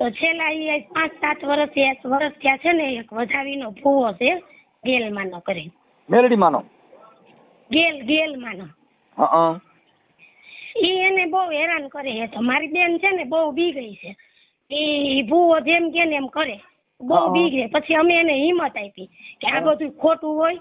તો છેલ્લા એ પાંચ સાત વર્ષ વર્ષ થયા છે ને એક વધાવીનો ફૂવો છે ગેલમાંનો કરી મેલડી માનો? ગેલ ગેલ માનો. ઈ એને બહુ હેરાન કરે છે. તો મારી બેન છે ને બહુ બી ગઈ છે. ઈ ભૂવો જેમ કે ને એમ કરે. બહુ. બી ગઈ પછી અમે એને હિંમત આપી કે આ બધું ખોટું હોય.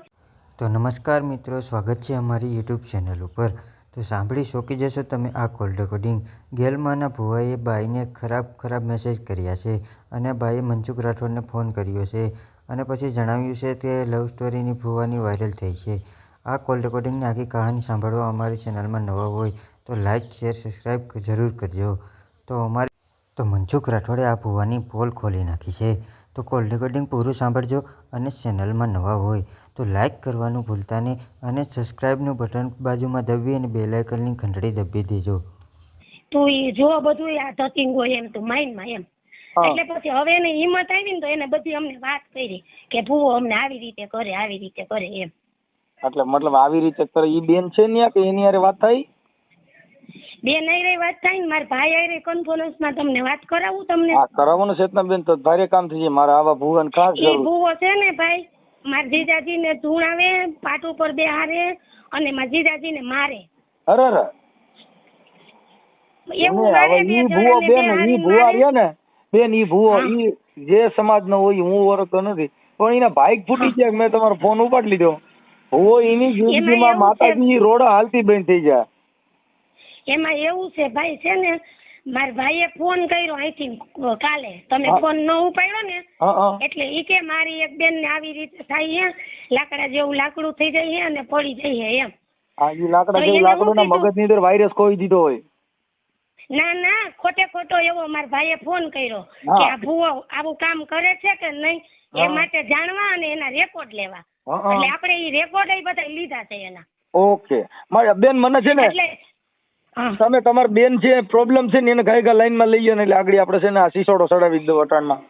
તો નમસ્કાર મિત્રો સ્વાગત છે અમારી યુટ્યુબ ચેનલ ઉપર. તો સાંભળી શોકી જશો તમે આ કોલ રેકોર્ડિંગ ગેલમાંના ભુવાએ બાઈને ખરાબ ખરાબ મેસેજ કર્યા છે અને બાઈએ મનસુખ રાઠોડને ફોન કર્યો છે અને પછી જણાવ્યું છે કે લવ સ્ટોરીની ભુવાની વાયરલ થઈ છે. આ કોલ રેકોર્ડિંગની આખી કહાની સાંભળવા અમારી ચેનલમાં નવા હોય તો લાઇક શેર સબસ્ક્રાઈબ જરૂર કરજો. તો અમારી, તો મનસુખ રાઠોડે આ ભુવાની પોલ ખોલી નાખી છે. તો કોલ રેકોર્ડિંગ પૂરું સાંભળજો અને ચેનલમાં નવા હોય. તો લાઇક કરવાનું ભૂલતા નહીં અને સબસ્ક્રાઈબનું બટન બાજુમાં દબી અને બેલ આઇકનની ઘંટડી દબી દેજો. તો એ જો બધું આ ધતિંગ હોય એમ તું માઇન્ડમાં એમ. એટલે પછી હવે એને હિંમત આવી ને તો એને બધી અમને વાત કરી કે ભૂવો અમને આવી રીતે કરે આવી રીતે કરે એમ. એટલે મતલબ આવી રીતે કરે ઈ બેન છે ને કે એની હારે વાત થઈ બેન આઈ વાત થાય ને મારા ભાઈ આઈ કોન્ફરન્સમાં તમને વાત કરાવું તમને. હા કરાવવાનું છે બેન તો ભારે કામ થઈ જાય. મારા આવા ભૂવન ખાસ એ જરૂર. ભૂવો છે ને ભાઈ મારા જીજાજી ને ધૂણાવે પાટ ઉપર બેહારે અને મારા જીજાજી ને મારે. અરે અરે. એવું મારે બે બેન ઈ બેહારીને રહ્યા ને બેન ઈ ભુવો. ઈ જે સમાજનો હોય હું ઓળખતો નથી. પણ એના બાઈક ફૂટી ગયા મેં તમારો ફોન ઉપાડી લીધો. ભૂવો એની જિંદગીમાં. માતાજી રોડા હાલતી બેન થઈ જાય. એમાં એવું છે ભાઈ છે ને મારા ભાઈએ ફોન કર્યો અહીંથી કાલે. તમે ફોન ન ઉપાડ્યો ને હા હા. એટલે ઈ કે મારી એક બેન ને આવી રીતે થાય હે લાકડા જેવું લાકડું થઈ જાય છે અને પડી જાય એમ. આ ઈ લાકડા જેવું લાકડું ના હું કીધું? અંદર વાયરસ કોઈ દીધો હોય. ના ના ખોટે ખોટો એવો મારા ભાઈએ ફોન કર્યો કે આ ભૂવો આવું કામ કરે છે કે નહીં એ માટે જાણવા અને એના રેકોર્ડ લેવા. હા, હા. એટલે આપણે ઈ રેકોર્ડ બધા લીધા છે એના. ઓકે. મારા બેન મને છે ને એટલે હા તમે તમારી બેન છે પ્રોબ્લેમ છે ને એને ગાય ગાય લાઈનમાં લઈ ગયો ને એટલે આગળ આપણે છે ને આ સિસોડો સડાવી દો અટાણમાં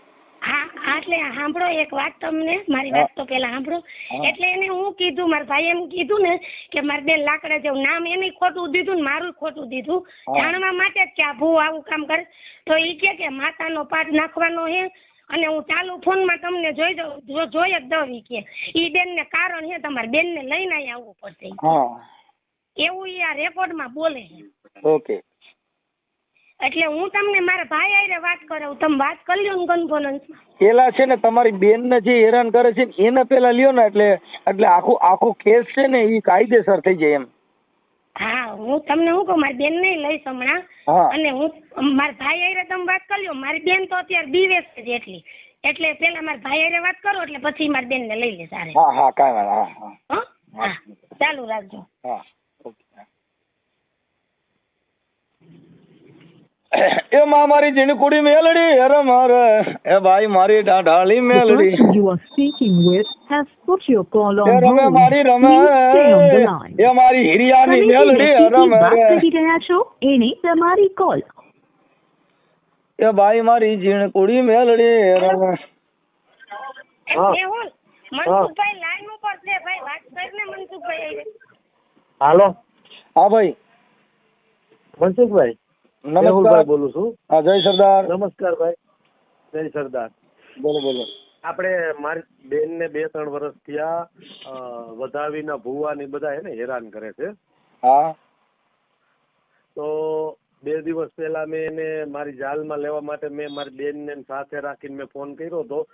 હા હા, એટલે સાંભળો એક વાત તમને મારી વાત તો પેલા સાંભળો. એટલે એને હું કીધું મારા ભાઈ એમ કીધું ને કે મારી બેન લાકડા જેવું નામ એને ખોટું દીધું ને મારું ખોટું દીધું. જાણવા માટે જ કે આ ભૂ આવું કામ કરે. તો એ કે કે માતાનો પાઠ નાખવાનો હે અને હું ચાલુ ફોનમાં તમને જોઈ દઉં જો- જોઈ જ દઉં ઈ કે. ઈ બેનને કારણ છે તમારે બેનને લઈને અહીં આવવું પડશે હા. એવું ઈ આ રેકોર્ડમાં બોલે છે. ઓકે. એટલે હું તમને મારા ભાઈ આઈને વાત કરાવું. તમે વાત કરી લ્યો ને પેલા છે ને તમારી બેન ને જે હેરાન કરે છે ને એને પેલા લ્યો ને એટલે એટલે આખું આખો કેસ છે ને એ કાયદેસર થઈ જાય એમ. હા હું તમને શું કહું મારી બેન ને લઈશ હમણાં. અને હું મારા ભાઈ આઈને તમે વાત કરી લ્યો. મારી બેન તો અત્યારે બીવેસ છે એટલી. એટલે પેલા મારા ભાઈ આઈને વાત કરો એટલે પછી મારી બેન ને લઈ લે સારે. હા હા કાંઈ હા? હા ચાલુ રાખજો. હા. એ માં મારી જીણકુડી મેલડી અરે મારે. એ ભાઈ મારી ઢાઢાળી મેલડી. રમે. મારી રમે. એ મારી હિરિયાની મેલડી અરે મારે. કરી રહ્યા છો? એને તમારી કોલ એ ભાઈ મારી જીણકુડી મેલડી રમે એ હા. મનસુખભાઈ લાઈન ઉપર છે. ભાઈ વાત કરીને મનસુખભાઈ. હાલો. હા ભાઈ. મનસુખભાઈ નમસ્કાર. બોલું છું. હા જય સરદાર. નમસ્કાર ભાઈ. જય સરદાર. બોલો બોલો. આપણે મારી બેન ને બે ત્રણ વર્ષ થયા વધાવીના ભુવા ને બધા એને હેરાન કરે છે. હા. તો બે દિવસ પહેલા મેં એને મારી જાલમાં લેવા માટે મેં મારી બેન ને સાથે રાખીને મેં ફોન કર્યો હતો.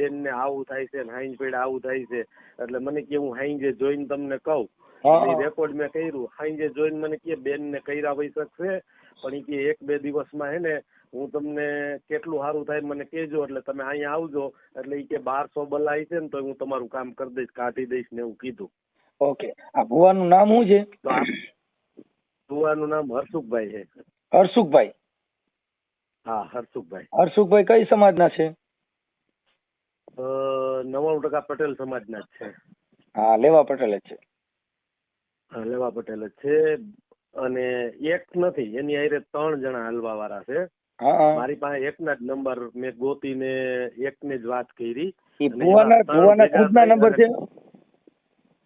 બેન ને આવું થાય છે હાઈન પેડ આવું થાય છે. એટલે મને કે હું હાઈજે જોઈને તમને કહું રેકોર્ડ મેં કર્યું. હાઈજે જોઈને મને કે બેન ને કર્યા હોય શકશે પણ એ કે એક બે દિવસમાં હે ને હું તમને કેટલું સારું થાય મને કહેજો એટલે તમે અહીંયા આવજો. એટલે એ કે બારસો બલાઈ છે ને તો હું તમારું કામ કરી દઈશ કાઢી દઈશ ને એવું કીધું. ઓકે. આ ભુવાનું નામ શું છે? ભુવાનું નામ હર્ષુકભાઈ છે. હર્ષુકભાઈ હા હર્ષુકભાઈ હર્ષુકભાઈ કઈ સમાજના છે? અ, નવ્વાણું ટકા પટેલ સમાજના જ છે. હા લેવા પટેલ જ છે. લેવા પટેલ જ છે. અને એક નથી એની હારે ત્રણ જણા હલવા વાળા છે મારી પાસે એકના જ નંબર મેં ગોતીને એકને જ વાત કરી. ભુવાના ભુવાના ખુદના નંબર છે?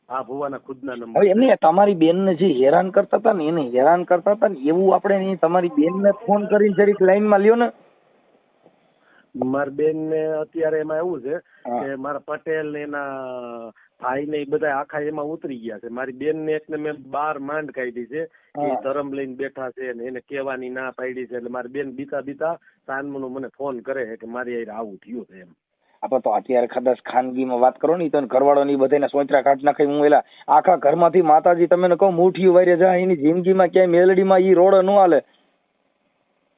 હા ભુવાના ખુદના નંબર એમને તમારી બેનને જે હેરાન કરતા હતા ને એને હેરાન કરતા હતા ને એવું આપણે તમારી બેનને ફોન કરીને જરીક લાઈનમાં લ્યો ને. મારા બેન ને અત્યારે એમાં એવું છે કે મારા પટેલ ને એના ભાઈ ને બધા આખા એમાં ઉતરી ગયા છે. મારી બેન ને એકને મેં બાર માંડ કાઢી છે. એ ધરમ લઈને બેઠા છે ને એને કહેવાની ના પાડી છે. એટલે મારી બેન બીતા બીતા સાનમનો મને ફોન કરે છે કે મારી હારે આવું થયું છે એમ. આપણે તો અત્યારે કદાચ ખાનગીમાં વાત કરો ને તો ઘરવાળો ની બધાને સોચરા કાઢ નાખે હું એલા આખા ઘરમાંથી માતાજી તમે કહો મુઠ્ઠી વારે જાય એની જિંદગીમાં ક્યાંય મેલડીમાં ઈ રોડ ન હાલે.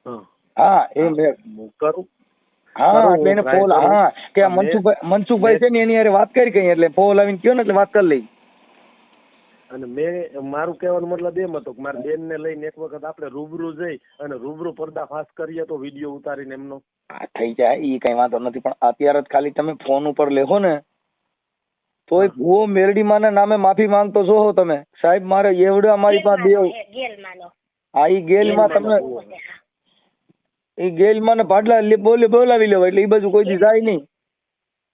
હા. હા એ મેં કરું? હા એટલે એને ફોન હા કે આ મનસુખભાઈ મનસુખભાઈ છે ને એની હારે વાત કરી કઈ એટલે ફોન આવીને કયો ને એટલે વાત કરી લઈ. અને મેં મારું કહેવાનો મતલબ એમ હતો કે મારા બેન ને લઈને એક વખત આપણે રૂબરૂ જઈ અને રૂબરૂ પર્દાફાશ કરીએ તો વીડિયો ઉતારીને એમનો. આ થઈ જાય ઈ કઈ વાંધો નથી પણ અત્યારે જ ખાલી તમે ફોન ઉપર લેહો ને તો એક ભૂવો મેરડીમાં ના નામે માફી માંગતો છો તમે. સાહેબ મારે એવડા મારી પાસે દેવ હા ઈ ગેલમાં તમને ઈ ગેલમાં ને ભાડલા બોલે બોલાવી લેવા એટલે એ બાજુ કોઈ દી જાય નહીં.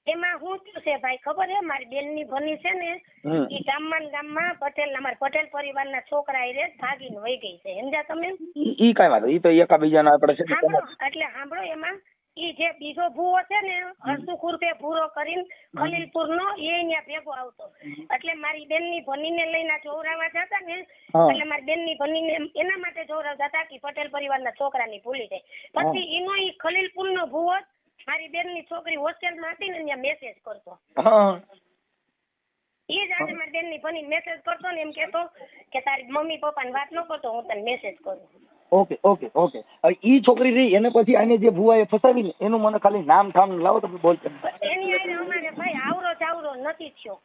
એમાં શું થયું છે ભાઈ? ખબર છે? મારી બેનની ભની છે ને એ ગામમાં ને ગામમાં પટેલ અમારા પટેલ પરિવારના છોકરા એ ભાગીને વહી ગઈ છે. સમજ્યા તમે? ઈ કઈ વાત ઈ તો એકાબીજાના આપણે છે એટલે સાંભળો એમાં. ઈ જે બીજો ભૂવો છે ને હરસુખ ઉર્ફે ભૂરો કરીને ખલીલપુર નો એ અહીંયા ભેગો આવતો. એટલે મારી બેનની ભની ને લઈને જોવરાવા જતા ને એટલે મારી બેનની ભની ને એના માટે જોવરાવતા હતા કે પટેલ પરિવારના છોકરાની ભૂલી જાય. પછી એનો ઈ ખલીલપુર નો ભૂવો મારી બેનની છોકરી હોસ્ટેલમાં હતી ને ત્યાં મેસેજ કરતો. એ જ આજે મારી બેનની ભની મેસેજ કરતો ને એમ કેતો કે તારી મમ્મી પપ્પા ને વાત ન કરતો હું તને મેસેજ કરું. Okay okay okay. હવે ઈ છોકરી રહી એને પછી આને જે ભુવાએ ફસાવી ને એનું મને ખાલી નામ ઠામ લાવો તમે બોલ એની આઈને અમારે ભાઈ આવરો જાવરો નથી થયો.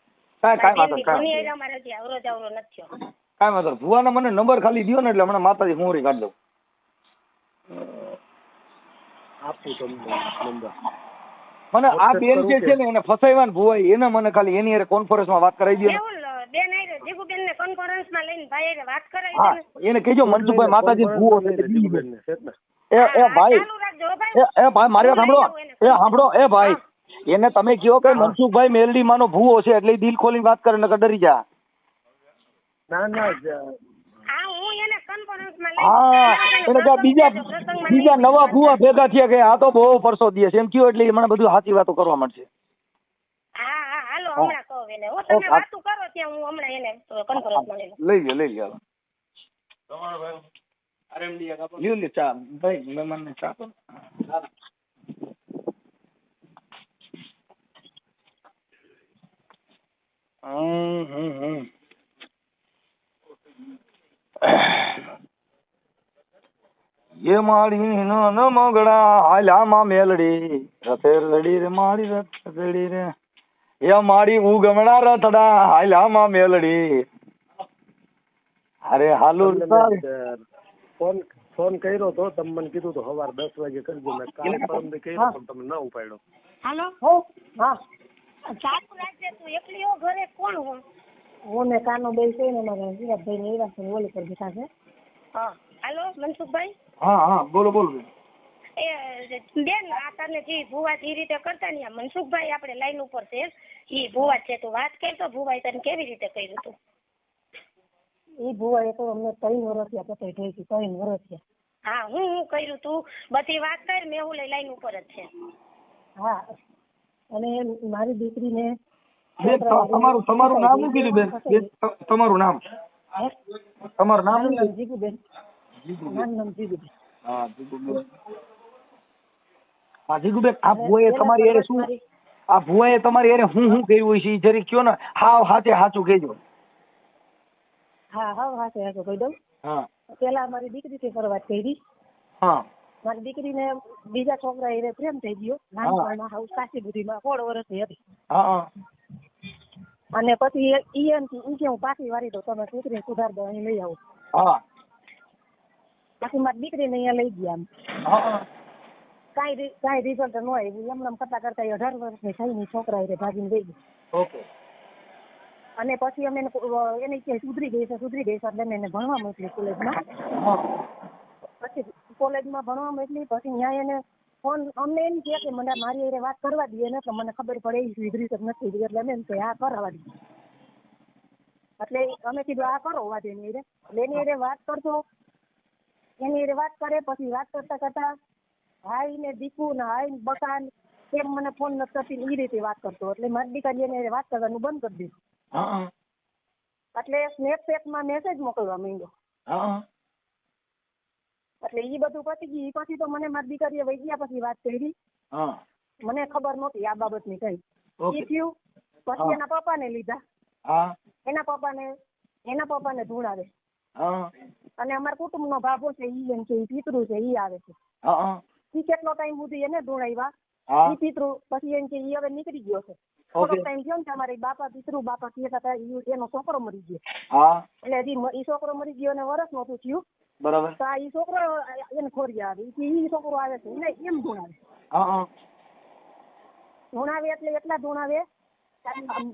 કાઈ કાઈ વાંધો બેનની એની આઈને અમારે જે આવરો જાવરો નથી થયો. કાઈ વાંધો. ભુવાનો મને નંબર ખાલી દયો ને એટલે હમણાં માતાજી હું કાઢ દઉં આપું તમને નંબર. મને આ બેન જે છે ને એને ફસાવ્યા ને ભુવાઈ એને મને ખાલી એની હારે કોન્ફરન્સમાં વાત કરાવી દો બેન જીગુબેન ને કોન્ફરન્સમાં લઈને ભાઈ હારે વાત કરાવી હા દે એને કહેજો મનસુખભાઈ માતાજી ભુવો છે બીજી ને. એ એ હા, ભાઈ ચાલુ રાખજો હો એ ભાઈ. એ ભાઈ મારી વાત સાંભળો. એ સાંભળો એ ભાઈ એને તમે કહો કે મનસુખભાઈ મેલડી માનો ભૂવો છે એટલે ઈ દિલ ખોલીને વાત કરે નકર ડરી જા. ના ના જ- હા હું એને કોન્ફરન્સમાં હા એને કે બીજા બીજા નવા ભૂવા ભેગા થયા કે આ તો બહુ પરસો દે છે એમ કયો એટલે મને બધું સાચી વાતો કરવા મળશે. હમણાં કહું એને. હો તમે. વાતું કરો ત્યાં હું હમણાં એને કોન્ફરન્સમાં લઈ લઉં લઈ લ્યો. લઈ લ્યો લ્યો લ્યો ચા. ભાઈ મહેમાનને ચા આપો. હમ હમ હમ. એ મારી ન મગડા હાલામાં મેલડી. રથે રડી રે મારી રથ રડી રે. એ મારી ઉગમણા રથડા હાલામાં મેલડી. અરે હાલુ ફોન ફોન કર્યો તો તમે મને કીધું તો સવાર દસ વાગે કરજો. મેં કાલે પરમ દે કર્યો પણ તમે ના ઉપાડ્યો. હાલો? હા ચાલુ રાખજે તું. એકલી હો ઘરે કોણ હો હું ને કાનો બે છે ને મારા વિરાટભાઈ ને છે ઓલી પર બેઠા છે. હા. હાલો મનસુખભાઈ? હા હા. બોલો બોલો એ બેન આ તને જે ભુવા જે રીતે કરતા ને આ મનસુખભાઈ આપણે લાઈન ઉપર છે. ઈ ભુવા છે તો વાત કર તો ભુવાએ તને કેવી રીતે કર્યું તું? એ ભુવાએ તો અમને ત્રણ વર્ષ થયા પતાઈ થઈ ગઈ ત્રણ વર્ષ થયા. હા હું હું કર્યું તું? બધી વાત કર મેં હું લાઈન ઉપર જ છે. હા અને મારી દીકરીને બેન તમારું તમારું નામ શું કીધું બેન? બેન, તમારું નામ? તમારું નામ શું નામ જીગુબેન. મારું નામ જીગુબેન. હા જીગુબેન. હા જીગુબેન આ ભુવાએ તમારી હારે શું આ ભુવાએ તમારી હારે હું હું કર્યું હોય છે? ઈ જરીક કયો ને હાવ હાથે હાચું કહેજો. હા હાવ હાથે હાચું કહી દઉં. હા. પેલા મારી દીકરીથી શરૂઆત કરી. હા. મારી દીકરીને બીજા છોકરા એને પ્રેમ થઈ ગયો. નાનપણમાં હાઉસ કાશી બુદ્ધિમાં સોળ વર્ષની હતી. હા હા. અને પછી ઈ એમ ઈ કે હું પાછી વારી દઉં તમે દીકરી સુધાર દો અહીં લઈ આવો. હા. પછી મારી દીકરીને અહીંયા લઈ ગયા હા. કાંઈ કાંઈ રિઝલ્ટ ન આવ્યું એમ એમ કરતા કરતા અઢાર વર્ષની થઈને છોકરા એ ભાગીને ગઈ. ઓકે. અને પછી અમે એને કો- સુધરી ગઈ છે સુધરી ગઈ છે એટલે એને ભણવા મોકલી કોલેજમાં. પછી કોલેજમાં ભણવા મોકલી પછી ત્યાં એને ફોન અમને એમ કે કે મને મારી હારે વાત કરવા દઈએ ને તો મને ખબર પડે એ સુધરી તો નથી એટલે અમે એમ કે આ કરાવવા દઈએ એટલે અમે કીધું આ કરો વાત એની એટલે એની વાત કરતો એની વાત કરે પછી વાત કરતા કરતા હાઈ ને દીકુ ને હાઈ ને બકા ને કેમ મને ફોન નથી કરતી ને ઈ રીતે વાત કરતો એટલે મારી દીકરીને વાત કરવાનું બંધ કરી દીધું. એટલે સ્નેપચેટમાં મેસેજ મોકલવા માંડ્યો. એટલે ઈ બધું પતી ગયું. ઈ પછી તો મને મારી દીકરીએ વહી ગયા પછી વાત કરી. મને ખબર નહોતી આ બાબતની કઈ. ઓકે. ઈ થયું. પછી એના એના પપ્પાને લીધા. એના એના પપ્પાને એના પપ્પાને ધૂણાવે. અને અમારા કુટુંબ નો ભાભો છે ઈ એમ છે ઈ પિતૃ છે ઈ આવે છે. ઈ કેટલો ટાઈમ સુધી એને ધૂણાવ્યા ઈ પિતૃ પછી એમ કે ઈ હવે નીકળી ગયો છે. થોડોક ટાઈમ થયો ને તમારે બાપા પિતૃ બાપા કહેતા હતા ઈ એનો છોકરો મરી ગયો. એટલે હજી ઈ છોકરો મરી ગયો અને વરસ નતું થયું. બરાબર. તો આ ઈ છોકરો એને ખોરી આવે. ઈ છોકરો આવે છે. એને એમ ધૂણાવે. ધૂણાવે એટલે એટલા ધૂણાવે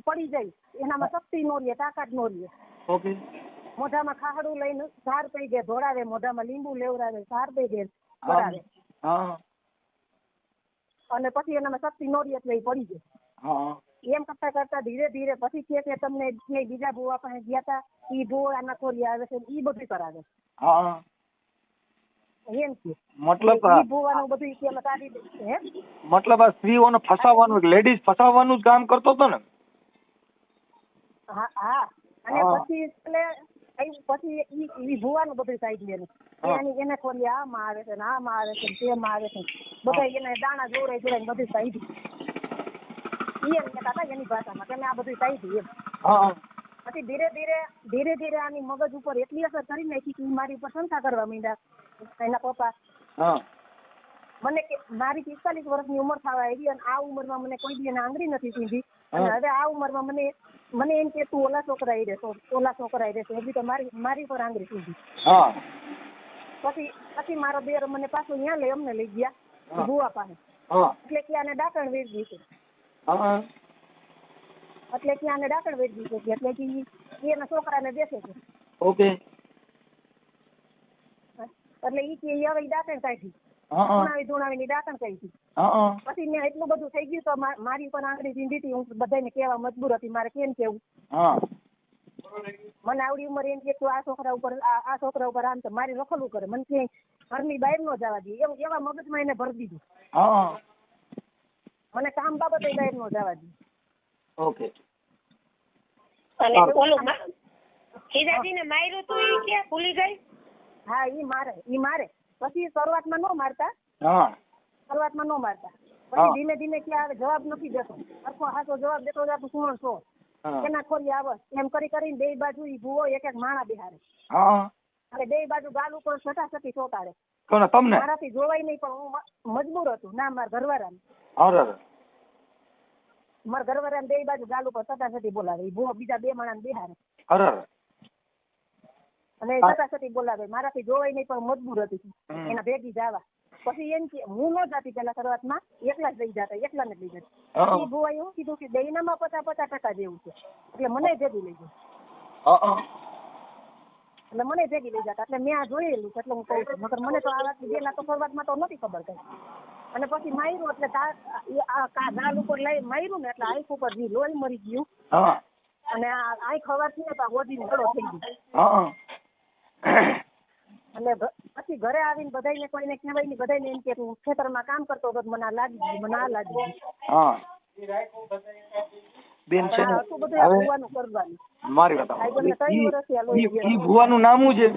પડી જાય. એનામાં શક્તિ નો રહે તાકાત નો રહે. ઓકે. મોઢામાં ખાહડું લઈને ઝાર પઈ દે ધોળાવે મોઢામાં લીંબુ લેવડાવે ઝાર પઈ દે ધોળાવે હા. અને પછી એનામાં શક્તિ નોરી એટલે પડી ગઈ હા. એમ કરતા કરતા ધીરે ધીરે પછી કે કે તમને જે બીજા ભૂવા પાસે ગયા હતા ઈ ભૂવા આના ખોરી આવે છે ઈ બધું કરાવે. હા. એમ કે. મતલબ ભૂવાનું બધું કે કાઢી દે. હે? મતલબ આ સ્ત્રીઓને ફસાવવાનું લેડીઝ ફસાવવાનું જ કામ કરતો હતો ને? હા હા. અને પછી એટલે ઈ પછી ઈ ઈ ભુવાનું બધું સાઈડ લે એની. એને ખોલી આમાં આવે છે ને આમાં આવે છે તેમાં આવે છે બધા એને દાણા જોડે જોડે બધું સાઈડ ઈ એમ કહેતા હતા એની ભાષામાં કે મેં આ બધું સાઈડ એમ. પછી ધીરે ધીરે ધીરે ધીરે આની મગજ ઉપર એટલી અસર કરી નાખી કે મારી ઉપર શંકા કરવા માંડ્યા એના પપ્પા. મને કે મારી પિસ્તાલીસ વર્ષની ઉંમર થવા આવી અને આ ઉંમરમાં મને કોઈ બી એને આંગળી નથી સીધી. અને. હવે આ ઉંમરમાં મને મને એમ કે તું ઓલા છોકરા આવી રહેશો ઓલા છોકરા આવી રહેશો હજી તો મારી મારી પર આંગળી સુધી. પછી પછી મારો દેર મને પાછું ત્યાં લઈ અમને લઈ ગયા ગુવા ભુવા પાસે. એટલે કે આને ડાકણ વેચી છે. એટલે કે આને ડાકણ વેચી છે. એટલે કે એના છોકરાને બેસે છે. ઓકે. એટલે ઈ કે હવે ડાકણ કાઢી. હા હા. ધૂણાવી દાતણ કરી હતી. પછી મેં એટલું બધું થઈ ગયું તો મારી ઉપર આંગળી ચીંધી હતી. હું બધાને કેવા મજબૂર હતી મારે કેમ કેવું? મને આવડી ઉંમર એમ કે આ છોકરા ઉપર આ છોકરા ઉપર આમ તો મારી રખડવું કરે. મને ક્યાંય ઘરની બહાર નો જવા દે. એમ એવા મગજમાં એને ભરી દીધું. મને કામ બાબતે બહાર નો જવા દે. ઓકે. અને. ઓલું ખીજાજીને માર્યું તું ઈ કે ભૂલી ગઈ? હા ઈ મારે ઈ મારે. પછી શરૂઆતમાં ન મારતા. હા. શરૂઆતમાં ન મારતા. પછી ધીમે ધીમે કે આવે જવાબ નથી દેતો. આખો હાથો જવાબ દેતો તું શું? છો એના ખોરી આવે? એમ કરી કરીને બે બાજુ ઈ ભૂવો એક એક માણા બિહારે. અને બે બાજુ ગાલ ઉપર સટાસટી ચોટાડે. કોને તમને? મારાથી જોવાય નહીં પણ હું મજબૂર હતું. ના મારા ઘરવાળા મારા ઘરવાળા બે બાજુ ગાલ ઉપર સટાસટી બોલાવે. ઈ ભૂવો બીજા બે માણા બિહારે. અને. સટાસટી બોલાવે. મારાથી જોવાય નહીં પણ મજબૂર હતી. એના ભેગી જવા. પછી એમ કે હું ન જાતી પેલા શરૂઆતમાં. એકલા જ લઈ જતા એકલા ને લઈ જતા. એ ઈ એવું કીધું કે દહીંનામાં પચાસ પચાસ ટકા જેવું છે. એટલે મને ભેગી લઈ ગઈ. એટલે મને ભેગી લઈ જતા. એટલે મેં આ જોયેલું એટલે હું કહું છું. મને તો આ વાત પહેલા તો શરૂઆતમાં તો નથી ખબર કઈ. અને પછી માર્યું એટલે ગાલ ઉપર લઈ માર્યું ને એટલે આંખ ઉપર લોહી મરી ગયું. અને આંખ હવાથી ને તો આ હોદીને ગળો થઈ ગયો. અને પછી ઘરે આવીને બધાને કોઈને કહેવાય નહીં બધાને એમ કે હું ખેતરમાં કામ કરતો હતો મને આ લાગી ગયું મને આ લાગી ગયું. હા. બેન છે ને હવે મારી વાત ઈ ભુવાનું નામ શું છે?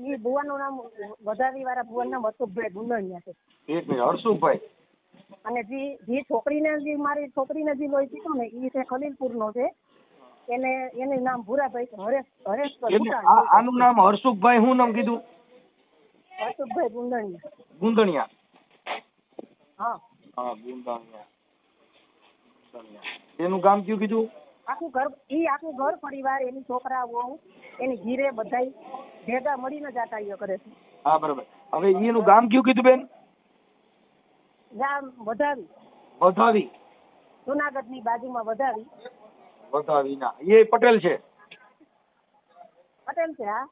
ઈ ભુવાનું નામ વધારી વાળા ભુવાનું નામ અશોકભાઈ ગુંદણિયા છે. એક મિનિટ હર્ષુભાઈ. અને જે જે છોકરીને જે મારી છોકરીને જે લોહી પીતો ને એ છે ખલીલપુરનો છે. એને એનું નામ ભૂરાભાઈ હરેશ હરેશ આનું નામ હર્ષુકભાઈ શું નામ કીધું? હર્ષુકભાઈ ગુંદણિયા. ગુંદણિયા. હા. હા ગુંદણિયા. એનું ગામ કયું કીધું? આખું ઘર ઈ આખું ઘર પરિવાર એની છોકરાઓ એની ઘીરે બધાય ભેગા મળીને જાતા આ કરે છે. હા બરાબર. હવે એનું ગામ કયું કીધું બેન? ગામ વધાવી. વધાવી. જુનાગઢની બાજુમાં વધાવી. વધાવી ના એ પટેલ છે. પટેલ છે હા?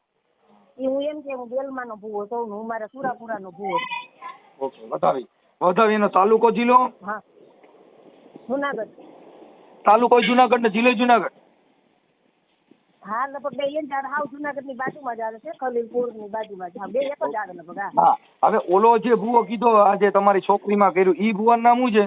એ હું એમ કે હું બેલમાનો ભૂવો છું હું મારા સુરાપુરાનો ભૂવો છું ઓકે વધાવી. એનો તાલુકો જિલ્લો? હા. જુનાગઢ. તાલુકો જુનાગઢ ને જિલ્લો જુનાગઢ? હા લગભગ બે એને જાણે હાવ જુનાગઢની બાજુમાં જ આવે છે ખલીલપુરની બાજુમાં જ. હા બે એક જ આવે લગભગ હા હવે ઓલો જે ભૂવો કીધો આજે તમારી છોકરીમાં કર્યું ઈ ભુવાનું નામ શું છે?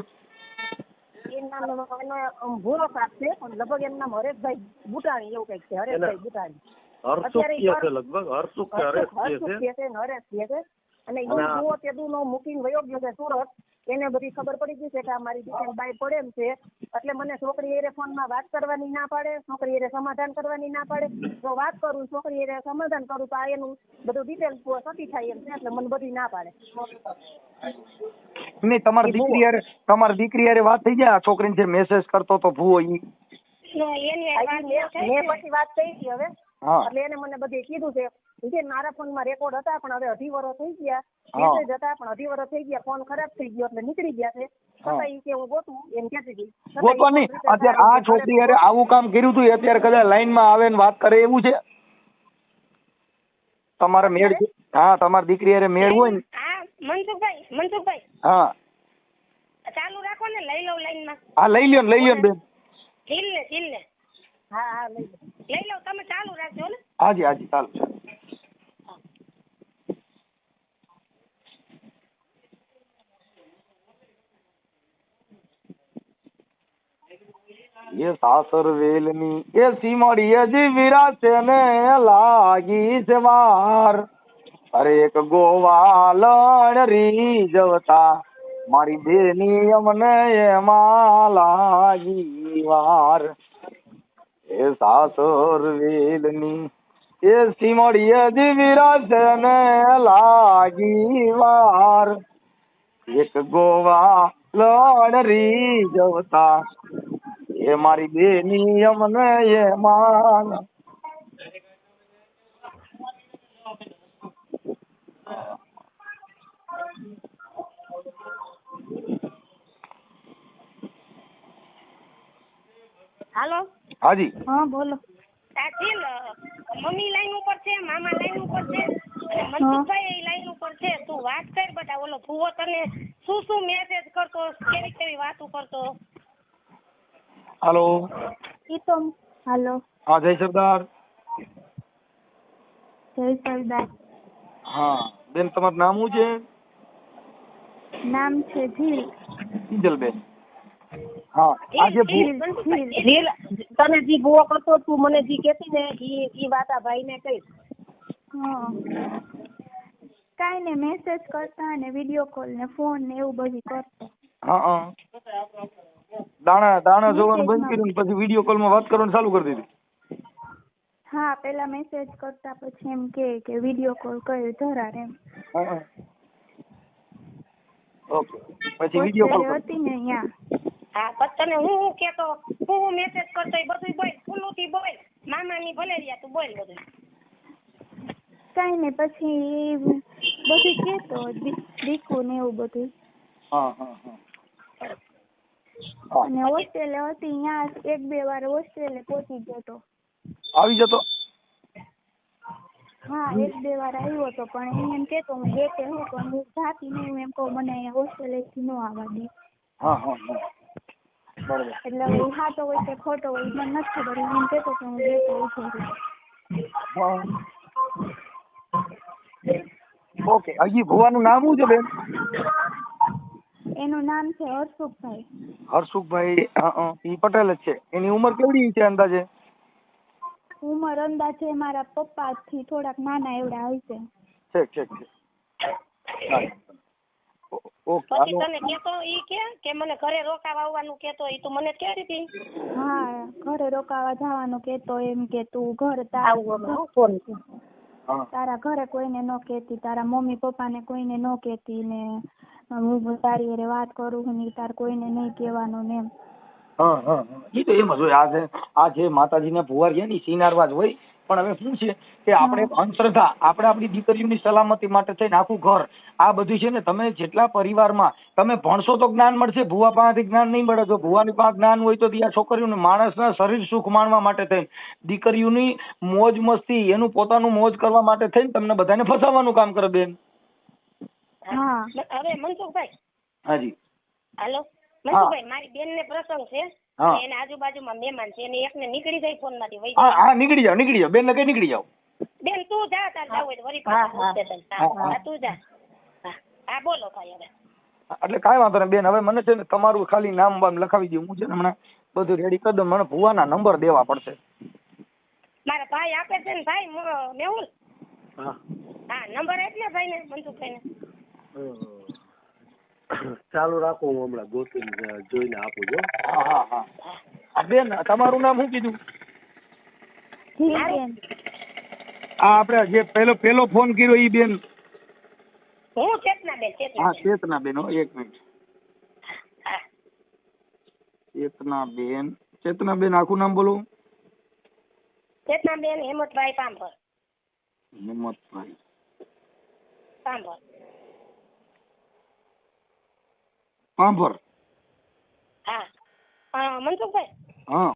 એનું ભૂરો સાપ છે પણ લગભગ એનું નામ હરેશભાઈ બુટાણી એવું કંઈક છે હરેશભાઈ બુટાણી. હરસુખ અત્યારે કહે છે લગભગ હરસુખ કે હરેશ છે. કહે છે ને હરેશ છે. અને ઈ જુઓ તે દુ નો મૂકીને વયો ગયો છે સુરત. એને બધી ખબર પડી ગઈ છે કે આ મારી દીકરી બાઈ પડે એમ છે. એટલે મને છોકરી એરે ફોનમાં વાત કરવાની ના પાડે છોકરી એરે સમાધાન કરવાની ના પાડે. જો વાત કરું છોકરી એરે સમાધાન કરું તો આ એનું બધું ડિટેલ સતી થાય એમ છે એટલે મને બધી ના પાડે. નહીં તમારી દીકરી હારે તમારી દીકરી હારે વાત થઈ જાય? આ છોકરીને જે મેસેજ કરતો તો ભૂવો ઈ. મેં. પછી વાત કરી હતી હવે. એટલે એને મને બધી કીધું છે. કે મારા ફોનમાં રેકોર્ડ હતા પણ હવે અઢી વર્ષ થઈ ગયા. હા. મેસેજ હતા પણ અઢી વર્ષ થઈ ગયા. ફોન ખરાબ થઈ ગયો એટલે નીકળી ગયા છે. છતાં ઈ કે હું ગોતું એમ કહેતી હતી. ગોતવા નહીં. અત્યારે આ છોકરી હારે આવું કામ કર્યું હતું અત્યારે કદાચ લાઈનમાં આવે ને વાત કરે એવું છે? તમારે મેળ હા તમારી દીકરી અરે મેળ હોય ને. હા મનસુખભાઈ મનસુખભાઈ. હા. ચાલુ રાખો ને લઈ લઉં લાઈનમાં. હા લઈ લ્યો ને લઈ લ્યો ને બેન. ઢીલ ને ઢીલ ને. હા હા લઈ લઉં તમે ચાલુ રાખજો ને. હાજી હાજી ચાલુ ચાલો એ સાસર વેલની, એ સીમડીએ જી વિરાશે ને લાગી છે વાર. અરે એક ગોવાલણ રીઝવતા, મારી બેની અમને એમાં લાગી વાર. એ સાસર વેલની, એ સીમડીએ જી વિરાશે ને લાગી વાર. એક ગોવા લણ રીઝવતા એ મારી બેની અમને માન. હાલો? હાજી. હા બોલો. સાચી મમ્મી લાઈન ઉપર છે મામા લાઈન ઉપર છે મનસુખભાઈ લાઈન ઉપર છે. તું વાત કર બધા ઓલો ભૂવો તને શું શું મેસેજ કરતો કેવી કેવી વાતો કરતો? હાલો. પ્રીતમ હાલો. હા જય સરદાર. જય સરદાર. હા બેન તમારું નામ શું છે? નામ છે ઝીલ કિંજલબેન હા આજે રીલ તને જી ભૂવો કરતો તું મને જી કેતી ને ઈ ઈ વાત આ ભાઈને કહીશ. હા. કાઈ ને મેસેજ કરતા ને વીડિયો કોલ ને ફોન ને એવું બધું કરતો. હા હા. દાણા દાણા જોવાનું બંધ કર્યું પછી વીડિયો કોલમાં વાત કરવાનું ચાલુ કરી દીધી. હા પેલા મેસેજ કરતા પછી એમ કે કે વીડિયો કોલ કર્યો ધરાર એમ. ઓકે પછી વીડિયો કોલ હતી ને અહીંયા. હા પછી હું હું કેતો હું હું મેસેજ કરતો એ બધું બોલ ફૂલુથી બોલ. મામાની ભલે રહ્યા તું બોલ બધું કઈ ને પછી બધું કેતો દીકુ ને એવું બધું હા હા હા. અને હોસ્ટેલે હતી ત્યાં એક બે વાર હોસ્ટેલે પહોંચી ગયો તો. આવી જતો? હા એક બે વાર આવ્યો હતો પણ ઈ એમ કેતો હું ગેટે હું પણ હું જાતી નહીં એમ કહું મને હોસ્ટેલે થી ન આવવા દે હા હા હા. બરાબર. એટલે હું સાચો હોય કે ખોટો હોય મને નથી ખબર એમ કેતો કે હું ગેટે છું ઓકે હજી ભુવાનું નામ શું છે બેન? એનું નામ છે હર્ષુખભાઈ. હર્ષુખભાઈ હા, હા, ઈ પટેલ જ છે. એની ઉંમર કેવડી છે અંદાજે? ઉંમર અંદાજે મારા પપ્પાથી થોડાક નાના એવડા હશે ઠીક ઠીક ઠીક. ઓકે પછી તને કેતો ઈ કે કે મને ઘરે રોકાવા આવવાનું કેતો ઈ તું મને કહેતી હતી? હા ઘરે રોકાવા જવાનું કેતો એમ કે તું ઘર તાર ફોન છે તારા ઘરે કોઈને ન કેતી તારા મમ્મી પપ્પાને કોઈને ન કેતી ને હું તારી હારે વાત કરું છું ને તાર કોઈને નહીં કહેવાનું ને એમ. હા હા એ તો એમ જ હોય. આ જે આ જે માતાજીને ભુવાર છે ને સિનારવાજ હોય. પણ હવે શું છે કે આપણે અંધશ્રદ્ધા આપણે આપણી દીકરીઓની સલામતી માટે થઈને આખું ઘર આ બધું છે ને તમે જેટલા પરિવારમાં તમે ભણશો તો જ્ઞાન મળશે ભુવા પાસેથી જ્ઞાન નહીં મળે. જો ભુવાની પાસે જ્ઞાન હોય તો આ છોકરીઓને માણસના શરીર સુખ માણવા માટે થઈને દીકરીઓની મોજ મસ્તી એનું પોતાનું મોજ કરવા માટે થઈને તમને બધાને ફસાવવાનું કામ કરે બેન. હા. હવે મનસુખભાઈ. હાજી. હાલો. મનસુખભાઈ મારી બેન ને પ્રસંગ છે. એને આજુબાજુમાં મહેમાન છે. એને એકને નીકળી જાય ફોનમાંથી વહી હા જાય. હા નીકળી જાઓ નીકળી જાઓ. બેન ને કઈ નીકળી જાઓ? બેન તું જા તાર જાવ હોય પાછા. હા, તું જા. હા. બોલો ભાઈ હવે. એટલે કાંઈ વાંધો નહીં બેન. હવે મને છે ને તમારું ખાલી નામ બામ લખાવી દઉં હું છે ને હમણાં બધું રેડી કરી દઉં. મને ભુવાના નંબર દેવા પડશે. મારા ભાઈ આપે છે ને ભાઈ મ- મેહુલ? હા. હા નંબર એટલે ભાઈ ને મનસુખભાઈ ને ચાલુ રાખો હું હમણાં ગોતી જોઈને આપું જો હા હા હા. બેન તમારું નામ શું કીધું? આ આપણે જે પેલો પેલો ફોન કર્યો ઈ બેન. હું ચેતના બેન હા ચેતના બેન એક મિનિટ. ચેતના બેન ચેતના બેન આખું નામ બોલો. ચેતના બેન હેમંતભાઈ પાંભર. હિંમતભાઈ. પાંભર. પાંભર હા મનસુખભાઈ હા